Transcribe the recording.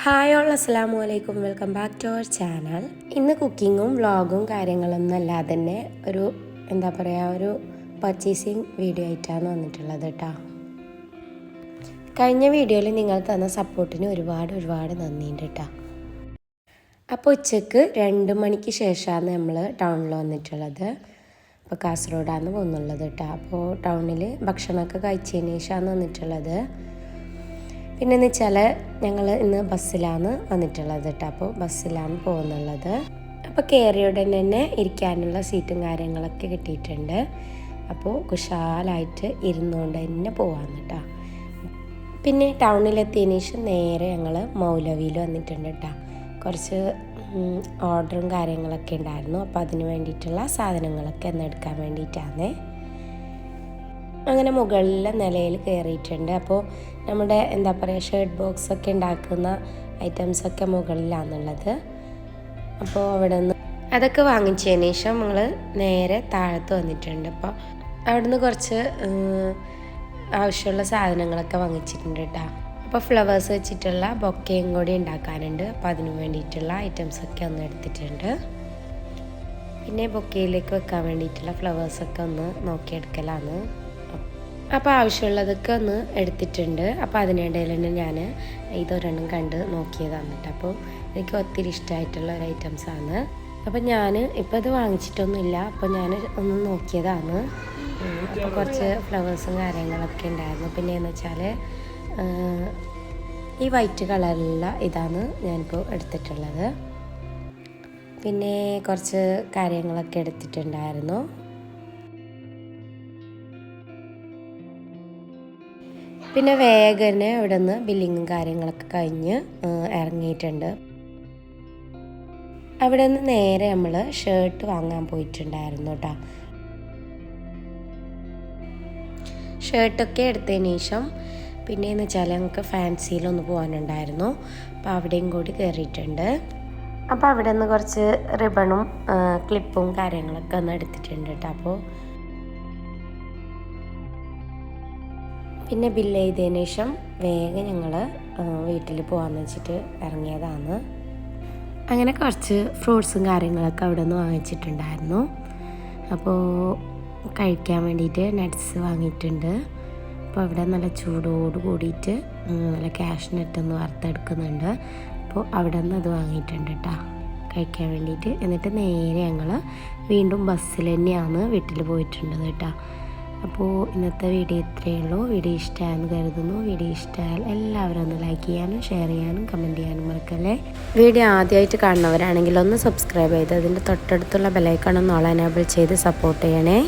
Hi all അസ്സാം വലൈക്കും welcome back to our channel ഇന്ന് കുക്കിങ്ങും വ്ളോഗും കാര്യങ്ങളൊന്നും അല്ലാതെ തന്നെ ഒരു എന്താ പറയുക ഒരു പർച്ചേസിങ് വീഡിയോ ആയിട്ടാണ് വന്നിട്ടുള്ളത് കേട്ടോ കഴിഞ്ഞ വീഡിയോയിൽ നിങ്ങൾ തന്ന സപ്പോർട്ടിന് ഒരുപാട് ഒരുപാട് നന്ദിയുണ്ട് കേട്ടോ അപ്പോൾ ഉച്ചയ്ക്ക് രണ്ട് മണിക്ക് ശേഷമാണ് നമ്മൾ ടൗണിൽ വന്നിട്ടുള്ളത്. അപ്പോൾ കാസർഗോഡാണ് പോകുന്നുള്ളത് കേട്ടോ അപ്പോൾ ടൗണിൽ ഭക്ഷണമൊക്കെ കഴിച്ചതിന് ശേഷമാണ് വന്നിട്ടുള്ളത്. പിന്നെ എന്ന് വെച്ചാൽ ഞങ്ങൾ ഇന്ന് ബസ്സിലാണ് വന്നിട്ടുള്ളത് കേട്ടോ അപ്പോൾ ബസ്സിലാണ് പോകുന്നുള്ളത്. അപ്പോൾ കയറിയ ഉടനെ തന്നെ ഇരിക്കാനുള്ള സീറ്റും കാര്യങ്ങളൊക്കെ കിട്ടിയിട്ടുണ്ട്. അപ്പോൾ കുശാലായിട്ട് ഇരുന്നുകൊണ്ട് തന്നെ പോകാമെന്ന് കേട്ടോ പിന്നെ ടൗണിലെത്തിയതിന് ശേഷം നേരെ ഞങ്ങൾ മൗലവിയിൽ വന്നിട്ടുണ്ട് കേട്ടോ കുറച്ച് ഓർഡറും കാര്യങ്ങളൊക്കെ ഉണ്ടായിരുന്നു. അപ്പോൾ അതിന് വേണ്ടിയിട്ടുള്ള സാധനങ്ങളൊക്കെ ഒന്ന് എടുക്കാൻ വേണ്ടിയിട്ടാണ് അങ്ങനെ മുകളിലെ നിലയിൽ കയറിയിട്ടുണ്ട്. അപ്പോൾ നമ്മുടെ എന്താ പറയുക ഷർട്ട് ബോക്സ് ഒക്കെ ഉണ്ടാക്കുന്ന ഐറ്റംസൊക്കെ മുകളിലാണുള്ളത്. അപ്പോൾ അവിടെ നിന്ന് അതൊക്കെ വാങ്ങിച്ചതിന് ശേഷം നമ്മൾ നേരെ താഴത്ത് വന്നിട്ടുണ്ട്. അപ്പോൾ അവിടെ നിന്ന് കുറച്ച് ആവശ്യമുള്ള സാധനങ്ങളൊക്കെ വാങ്ങിച്ചിട്ടുണ്ട് കേട്ടോ അപ്പോൾ ഫ്ലവേഴ്സ് വെച്ചിട്ടുള്ള ബൊക്കയും കൂടി ഉണ്ടാക്കാനുണ്ട്. അപ്പോൾ അതിന് വേണ്ടിയിട്ടുള്ള ഐറ്റംസ് ഒക്കെ ഒന്ന് എടുത്തിട്ടുണ്ട്. പിന്നെ ബൊക്കയിലേക്ക് വെക്കാൻ വേണ്ടിയിട്ടുള്ള ഫ്ലവേഴ്സൊക്കെ ഒന്ന് നോക്കിയെടുക്കലാണ്. അപ്പോൾ ആവശ്യമുള്ളതൊക്കെ ഒന്ന് എടുത്തിട്ടുണ്ട്. അപ്പോൾ അതിനിടയിൽ തന്നെ ഞാൻ ഇതൊരെണ്ണം കണ്ട് നോക്കിയതാണ് കേട്ടോ അപ്പോൾ എനിക്ക് ഒത്തിരി ഇഷ്ടമായിട്ടുള്ള ഒരു ഐറ്റംസാണ് അപ്പോൾ ഞാൻ ഇപ്പോൾ ഇത് വാങ്ങിച്ചിട്ടൊന്നുമില്ല. അപ്പോൾ ഞാൻ ഒന്ന് നോക്കിയതാണ്. അപ്പോൾ കുറച്ച് ഫ്ലവേഴ്സും കാര്യങ്ങളൊക്കെ ഉണ്ടായിരുന്നു. പിന്നെ എന്ന് വെച്ചാൽ ഈ വൈറ്റ് കളറിലുള്ള ഇതാണ് ഞാനിപ്പോൾ എടുത്തിട്ടുള്ളത്. പിന്നെ കുറച്ച് കാര്യങ്ങളൊക്കെ എടുത്തിട്ടുണ്ടായിരുന്നു. പിന്നെ വേഗനെ അവിടെ നിന്ന് ബില്ലിങ്ങും കാര്യങ്ങളൊക്കെ കഴിഞ്ഞ് ഇറങ്ങിയിട്ടുണ്ട്. അവിടെ നിന്ന് നേരെ നമ്മൾ ഷർട്ട് വാങ്ങാൻ പോയിട്ടുണ്ടായിരുന്നു കേട്ടോ ഷർട്ടൊക്കെ എടുത്തതിന് ശേഷം പിന്നെയെന്ന് വെച്ചാൽ ഞങ്ങൾക്ക് ഫാൻസിയിലൊന്ന് പോകാനുണ്ടായിരുന്നു. അപ്പോൾ അവിടെയും കൂടി കയറിയിട്ടുണ്ട്. അപ്പോൾ അവിടെ നിന്ന് കുറച്ച് റിബണും ക്ലിപ്പും കാര്യങ്ങളൊക്കെ ഒന്ന് എടുത്തിട്ടുണ്ട് കേട്ടോ അപ്പോൾ പിന്നെ ബില്ല് ചെയ്തതിന് ശേഷം വേഗം ഞങ്ങൾ വീട്ടിൽ പോകാമെന്ന് വെച്ചിട്ട് ഇറങ്ങിയതാണ്. അങ്ങനെ കുറച്ച് ഫ്രൂട്ട്സും കാര്യങ്ങളൊക്കെ അവിടെ നിന്ന് വാങ്ങിച്ചിട്ടുണ്ടായിരുന്നു. അപ്പോൾ കഴിക്കാൻ വേണ്ടിയിട്ട് നട്ട്സ് വാങ്ങിയിട്ടുണ്ട്. അപ്പോൾ അവിടെ നല്ല ചൂടോട് കൂടിയിട്ട് നല്ല ക്യാഷ് നെറ്റൊന്ന് വറുത്തെടുക്കുന്നുണ്ട്. അപ്പോൾ അവിടെ നിന്ന് അത് വാങ്ങിയിട്ടുണ്ട് കേട്ടോ കഴിക്കാൻ വേണ്ടിയിട്ട്. എന്നിട്ട് നേരെ ഞങ്ങൾ വീണ്ടും ബസ്സിൽ തന്നെയാണ് വീട്ടിൽ പോയിട്ടുള്ളത് കേട്ടോ അപ്പോൾ ഇന്നത്തെ വീഡിയോ ഇത്രയേ ഉള്ളൂ. വീഡിയോ ഇഷ്ടമായെന്ന് കരുതുന്നു. വീഡിയോ ഇഷ്ടമായാൽ എല്ലാവരും ഒന്ന് ലൈക്ക് ചെയ്യാനും ഷെയർ ചെയ്യാനും കമന്റ് ചെയ്യാനും മറക്കല്ലേ? വീഡിയോ ആദ്യമായിട്ട് കാണുന്നവരാണെങ്കിൽ ഒന്ന് സബ്സ്ക്രൈബ് ചെയ്ത് അതിന്റെ തൊട്ടടുത്തുള്ള ബെലൈക്കൺ ഒന്ന് ഓൾ എനേബിൾ ചെയ്ത് സപ്പോർട്ട് ചെയ്യണേ.